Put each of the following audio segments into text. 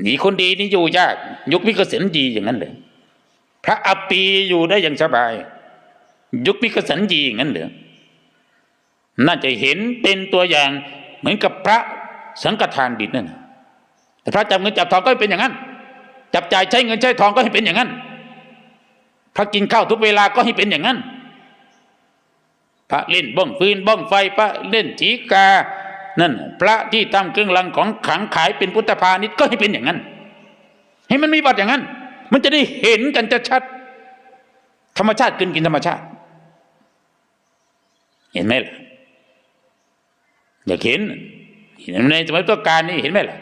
หนีคนดีนี่อยู่ยาก ยุคมิกสินดีอย่างนั้นเลย พระอปีอยู่ได้อย่างสบาย ยุคมิกสินดีอย่างนั้นเหรือน่าจะเห็นเป็นตัวอย่างเหมือนกับพระสังฆทานดิษนั่นน่ะแต่พระจับเงินจับทองก็ให้เป็นอย่างนั้น จับจ่ายใช้เงินใช้ทองก็ให้เป็นอย่างนั้น พระกินข้าวทุกเวลาก็ให้เป็นอย่างนั้น พระเล่นบ้องฟืนบ้องไฟพระเล่นจีกา นั่นพระที่ทำเครื่องรางของขลังขายเป็นพุทธพาณิชย์ก็ให้เป็นอย่างนั้น ให้มันมีบัตรอย่างนั้น มันจะได้เห็นกันจะชัด ธรรมชาติกินกินธรรมชาติ เห็นไหมล่ะอยากเห็นเห็นในสมัยตัวการนี่เห็นไหมล่ะ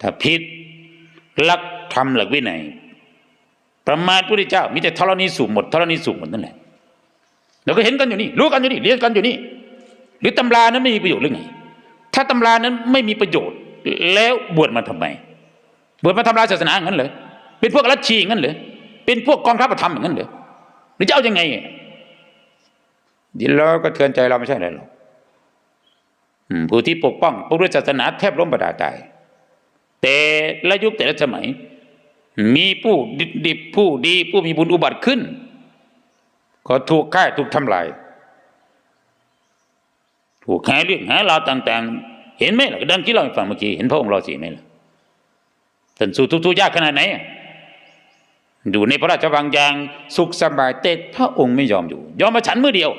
ถ้าผิดหลักธรรมหลักวินัยประมาทพระพุทธเจ้า มีแต่ธรณีสูบหมดธรณีสูบหมดนั่นแหละเราก็เห็นกันอยู่นี่รู้กันอยู่นี่เรียนกันอยู่นี่ หรือตำรานั้นไม่มีประโยชน์หรือไง ถ้าตำรานั้นไม่มีประโยชน์ แล้วบวชมาทำไม บวชมาทำลายศาสนาอย่างนั้นเหรอเป็นพวกลัทธิอย่างนั้นเหรอเป็นพวกกองทัพธรรมอย่างนั้นเหรอหรือจะเอายังไงดีเราก็เตือนใจเราไม่ใช่อะไรหรอกผู้ที่ปกป้องพระพุทธศาสนาแทบล้มประดาตาย แต่ละยุคแต่ละสมัย มีผู้ดิดิบผู้ดีผู้มีบุญอุบัติขึ้น ก็ถูกฆ่าถูกทำลาย ถูกหาเรื่องหาราวต่าง ๆ เห็นไหมล่ะดังที่เราฟังเมื่อกี้เห็นพระองค์เราสีไหมล่ะท่านสู้ทุกๆยากขนาดไหนอะดูในพระราชวังอย่างสุขสบายแต่พระองค์ไม่ยอมอยู่ ยอมมาฉันมือเดียว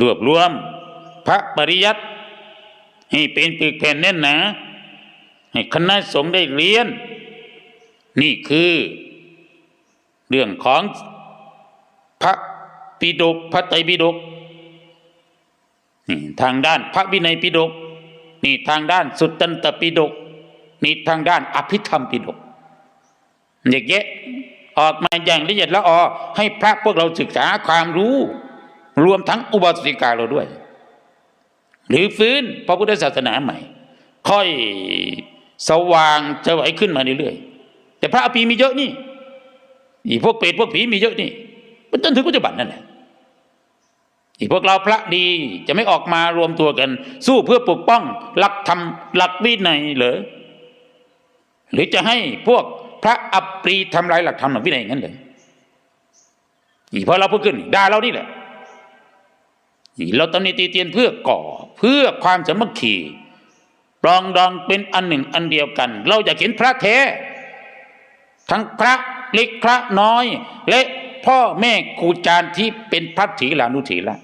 รวบรวม พระปริยัติให้เป็นปึกแผ่นแน่นหนาให้คณะสงฆ์ได้เรียน นี่คือเรื่องของพระปิฎกพระไตรปิฎก นี่ทางด้านพระวินัยปิฎกนี่ทางด้านสุตตันตปิฎกนี่ทางด้านอภิธรรมปิฎกเด็กแยะออกมาอย่างละเอียดละออให้พระพวกเราศึกษาความรู้ รวมทั้งอุบาสิกาเราด้วย หรือฟื้นพระพุทธศาสนาใหม่ ค่อยสว่างจะไหวขึ้นมาเรื่อยๆแต่พระอภีมีเยอะนี่อีพวกเปรตพวกผีมีเยอะนี่มันจนถึงปัจจุบันนั่นแหละ อีพวกเราพระดีจะไม่ออกมารวมตัวกัน สู้เพื่อปกป้อง หลักธรรมหลักวินัยเหรอหรือจะให้พวกพระอัปรีทำลายหลักธรรมหลักวินัยอย่างนั้นเลยอีพอเราพูดขึ้นด่าเรานี่แหละอีเราตำหนิตีเตียนเพื่อก่อ เพื่อความสามัคคีปรองดองเป็นอันหนึ่งอันเดียวกัน เราอยากเห็นพระแท้ ทั้งพระเล็กพระน้อย และพ่อแม่ครูอาจารย์ที่เป็นพระถีลานุถีละ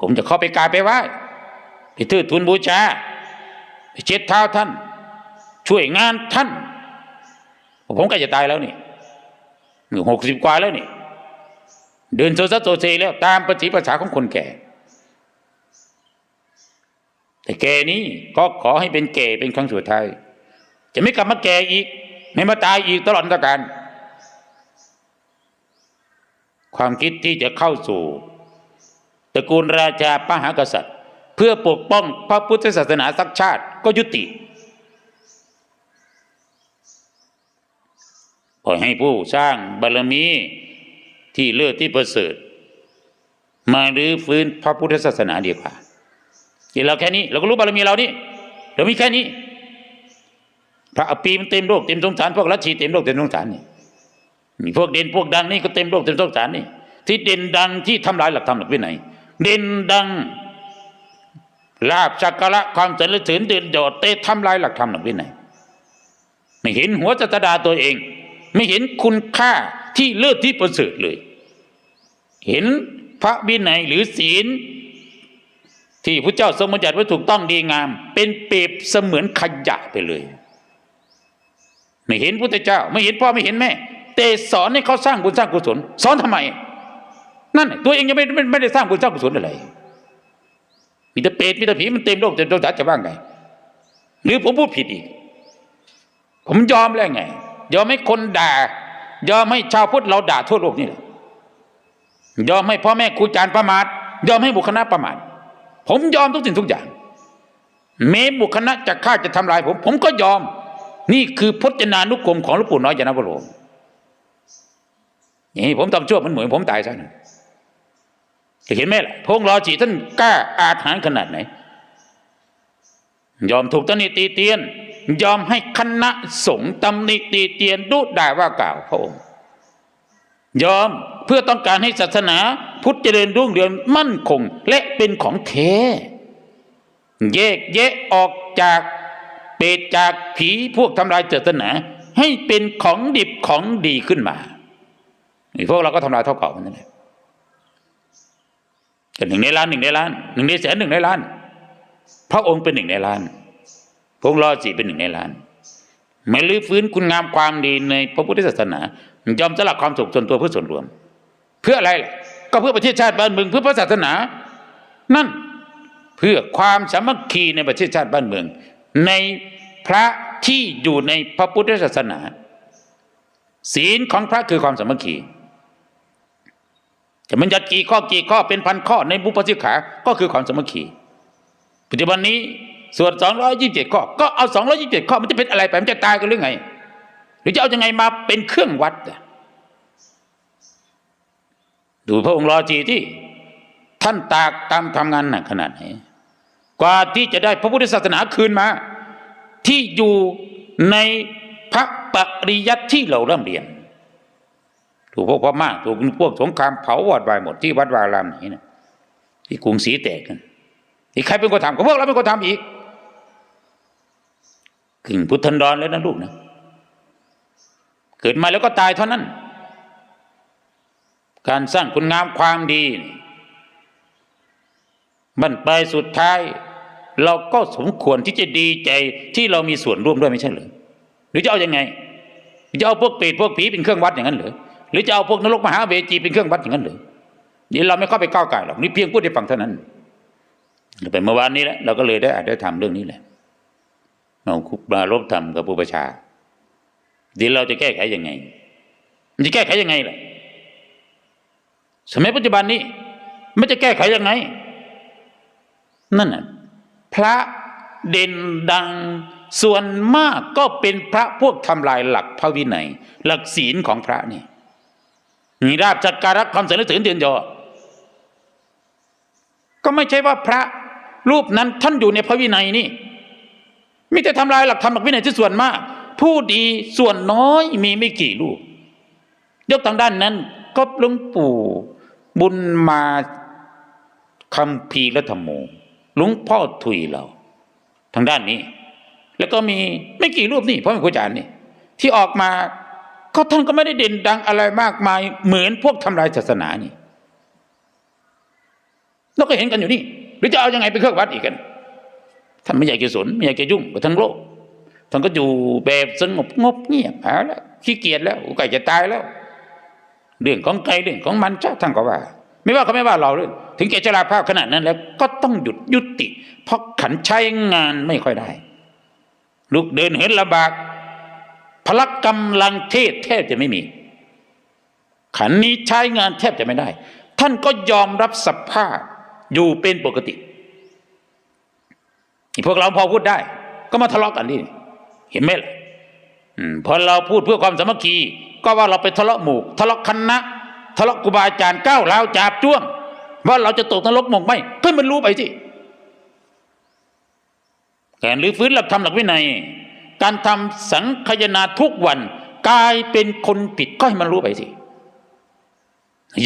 ผมจะเข้าไปกราบไปไหว้ไปทื่อทุนบูชาไปเช็ดเท้าท่าน ช่วยงานท่าน ผมใกล้จะตายแล้วนี่หกสิบกว่าแล้วนี่ เดินโซซัสโซเซแล้วตามปฏิภาษาของคนแก่ แต่แก่นี้ก็ขอให้เป็นแก่เป็นครั้งสุดท้าย จะไม่กลับมาแก่อีก ไม่มาตายอีกตลอดกาลความคิดที่จะเข้าสู่ ระกูลราชาพระหากษัตริย์ เพื่อปกป้องพระพุทธศาสนาสักชาติก็ยุติปล่อยให้ผู้สร้างบารมีที่เลิศที่ประเสริฐ มารื้อฟื้นพระพุทธศาสนาดีกว่าที่เราแค่นี้เราก็รู้บารมีเรานี่เรามีแค่นี้ พระอปีมันเต็มโลกเต็มสงสารพวกลัทธิเต็มโลกเต็มสงสารนี่มีพวกเด่นพวกดังนี่ก็เต็มโลกเต็มสงสารนี่ที่เด่นดังที่ทำลายหลักธรรมหลักวินัย ด่นดังลาบสักการะความสรรเสริญเด่นยอดเตะทำลายหลักธรรมหลักวินัยไม่เห็นหัวจัตดาตัวเอง ไม่เห็นคุณค่าที่เลิศที่ประเสริฐเลย เห็นพระวินัยหรือศีล ที่พระเจ้าทรงบัญญัติไว้ถูกต้องดีงาม เป็นเปรียบเสมือนขยะไปเลย ไม่เห็นพุทธเจ้า ไม่เห็นพ่อไม่เห็นแม่ แต่สอนให้เขาสร้างบุญสร้างกุศลสอนทำไม นั่นตัวเองยังไม่ไม่ได้สร้างบุญสร้างกุศลอะไรมีแต่เปรตมีแต่ผีมันเต็มโลกเต็มโลกจะว่าไง หรือผมพูดผิดอีก ผมยอมแล้วไง ยอมให้คนด่า ยอมให้ชาวพุทธเราด่าทั่วโลกนี่แหละยอมให้พ่อแม่ครูอาจารย์ประมาทยอมให้บุคคลประมาทผมยอมทุกสิ่งทุกอย่างแม้บุคคลจะฆ่าจะทำลายผม ผมก็ยอม นี่คือพจนานุกรมของหลวงปู่น้อยยานวโรนี่ผมทำชั่วมันเหมือนผมตายซะนะ เห็นไหมล่ะพงรอจีท่านกล้าอาถรรพ์ขนาดไหน ยอมถูกตำหนิตีเตียน ยอมให้คณะสงฆ์ตำหนิตีเตียนดุด่าว่ากล่าวพระองค์ ยอมเพื่อต้องการให้ศาสนาพุทธเจริญรุ่งเรืองมั่นคง และเป็นของแท้แยกแยะออกจากเปรตจากผีพวกทำลายศาสนา ให้เป็นของดิบของดีขึ้นมาพวกเราก็ทำลายเท่าเก่านั่นแหละ กันหนึ่งในล้านหนึ่งในล้านหนึ่งในแสนหนึ่งในล้าน พระองค์เป็นหนึ่งในล้านพระองค์รอสีเป็นหนึ่งในล้านไม่ลื้อฟื้นคุณงามความดีในพระพุทธศาสนายอมสละความสุขส่วนตัวเพื่อส่วนรวม เพื่ออะไรก็เพื่อประเทศชาติบ้านเมืองเพื่อพระศาสนา นั่นเพื่อความสามัคคีในประเทศชาติบ้านเมือง ในพระที่อยู่ในพระพุทธศาสนา ศีลของพระคือความสามัคคี จะมันยัดกี่ข้อกี่ข้อเป็นพันข้อในบุพสิกขา ก็คือความสมัคคีปัจจุบันนี้ส่วน227 ข้อ ก็เอา 227 ข้อ มันจะเป็นอะไรไป มันจะตายกันหรือไง หรือจะเอายังไงมาเป็นเครื่องวัด ดูพระองค์รอจีที่ ท่านตากตามทำงานหนักขนาดไหน กว่าที่จะได้พระพุทธศาสนาคืนมา ที่อยู่ในพระปริยัติที่เราเริ่มเรียน ถูกพวกพม่าถูกพวกสงครามเผาวอดวายหมดที่วัดวารามไหนนะที่กรุงศรีแตกกันที่ใครเป็นคนทำก็พวกเราเป็นคนทำอีกกึ่งพุทธันดรแล้วนะลูกนะเกิดมาแล้วก็ตายเท่านั้น การสร้างคุณงามความดีบั้นปสุดท้าย เราก็สมควรที่จะดีใจที่เรามีส่วนร่วมด้วยไม่ใช่หรือหรือจะเอาอยัางไงจะเอาพวกเปรตพวกผีเป็นเครื่องวัดอย่างนั้นหรือ หรือจะเอาพวกนรกมหาเวจีเป็นเครื่องวัดอย่างนั้นหรือนี่เราไม่เข้าไปก้าวไก่หรอกนี่เพียงพูดให้ฟังเท่านั้นไปเมื่อวานนี้แหละเราก็เลยได้อาจได้ทำเรื่องนี้แหละเราคุบารบธรรมกับผู้ประชาดีเราจะแก้ไขยังไง มันจะแก้ไขยังไงล่ะ สมัยปัจจุบันนี้มันจะแก้ไขยังไง นั่นน่ะพระเด่นดังส่วนมากก็เป็นพระพวกทำลายหลักพระวินัย หลักศีลของพระนี่ ราบจัดการรักความสรรเสริญเตียนยอก็ไม่ใช่ว่าพระรูปนั้นท่านอยู่ในพระวินัยนี่มีแต่ทำลายหลักธรรมหลักวินัยที่ส่วนมาก ผู้ดีส่วนน้อยมีไม่กี่รูป ยกทางด้านนั้น ก็หลวงปู่บุญมาคำพีและธรรมโมหลวงพ่อถุยเรา ทางด้านนี้ แล้วก็มีไม่กี่รูปนี่พ่อแม่ครูอาจารย์นี่ที่ออกมา ก็ท่านก็ไม่ได้เด่นดังอะไรมากมาย เหมือนพวกทำลายศาสนานี่เราก็เห็นกันอยู่นี่ หรือจะเอายังไงเป็นเครื่องวัดอีกกัน ท่านไม่อยากจะสนไม่อยากจะยุ่งกับทั้งโลกท่านก็อยู่แบบสงบงบเงียบเอาแล้วขี้เกียจแล้วใกล้จะตายแล้ว เรื่องของใครเรื่องของมันจ้าท่านก็ว่า ไม่ว่าเขาไม่ว่าเราเลยถึงแก่ชราภาพขนาดนั้นแล้ว ก็ต้องหยุดยุติ เพราะขันใช้งานไม่ค่อยได้ ลูกเดินเห็นลำบาก พลักกำลังเทศแทบจะไม่มี ขันนี้ใช้งานแทบจะไม่ได้ ท่านก็ยอมรับสภาพอยู่เป็นปกติพวกเราพอพูดได้ ก็มาทะเลาะกันนี่เห็นไหมล่ะพอเราพูดเพื่อความสามัคคี ก็ว่าเราไปทะเลาะหมู่ทะเลาะคณะทะเลาะครูบาอาจารย์ก้าวเร้าจับจ้วง ว่าเราจะตกนรกหมกไหมเพื่อมันรู้ไปสิการรื้อฟื้นหลักธรรมหลักวินัย การทำสังคยนาทุกวันกลายเป็นคนผิดก็ให้มันรู้ไปสิ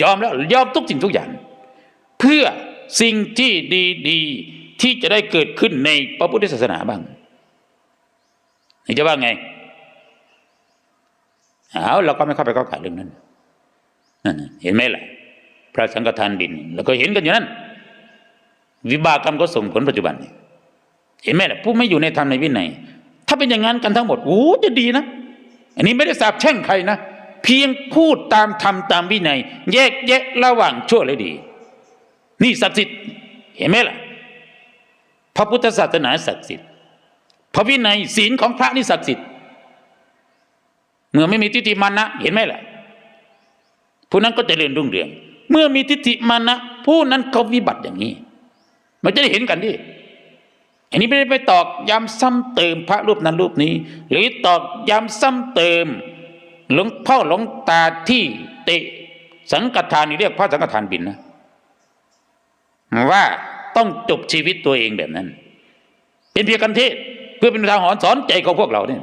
ยอมแล้วยอมทุกสิ่งทุกอย่าง เพื่อสิ่งที่ดีๆที่จะได้เกิดขึ้นในพระพุทธศาสนาบ้างนี่จะว่าไงเอาเราก็ไม่เข้าไปก้าวไก่เรื่องนั้นนั่นเห็นไหมล่ะพระสังฆทานดินเราก็เห็นกันอยู่นั่นวิบากกรรมก็ส่งผลปัจจุบัน เห็นไหมล่ะผู้ไม่อยู่ในธรรมในวินัย ถ้าเป็นอย่างนั้นกันทั้งหมดโอ้จะดีนะ อันนี้ไม่ได้สาบแช่งใครนะ เพียงพูดตามธรรมตามวินัย แยกแยะระหว่างชั่วและดี นี่ศักดิ์สิทธิ์เห็นไหมล่ะ พระพุทธศาสนาศักดิ์สิทธิ์พระวินัยศีลของพระนี่ศักดิ์สิทธิ์เมื่อไม่มีทิฏฐิมานะเห็นไหมล่ะผู้นั้นก็จะเรียนรุ่งเรือง เมื่อมีทิฏฐิมานะผู้นั้นเขาวิบัติอย่างนี้ มันจะได้เห็นกันดิ อันนี้ไม่ได้ไปตอกย้ำซ้ำเติมพระรูปนั้นรูปนี้ หรือตอกย้ำซ้ำเติมหลวงพ่อหลวงตาที่เตะสังฆทานนี่เรียกพระสังฆทานบินนะว่าต้องจบชีวิตตัวเองแบบนั้น เป็นเพียงกันเทศเพื่อเป็นทาหอนสอนใจของพวกเราเนี่ย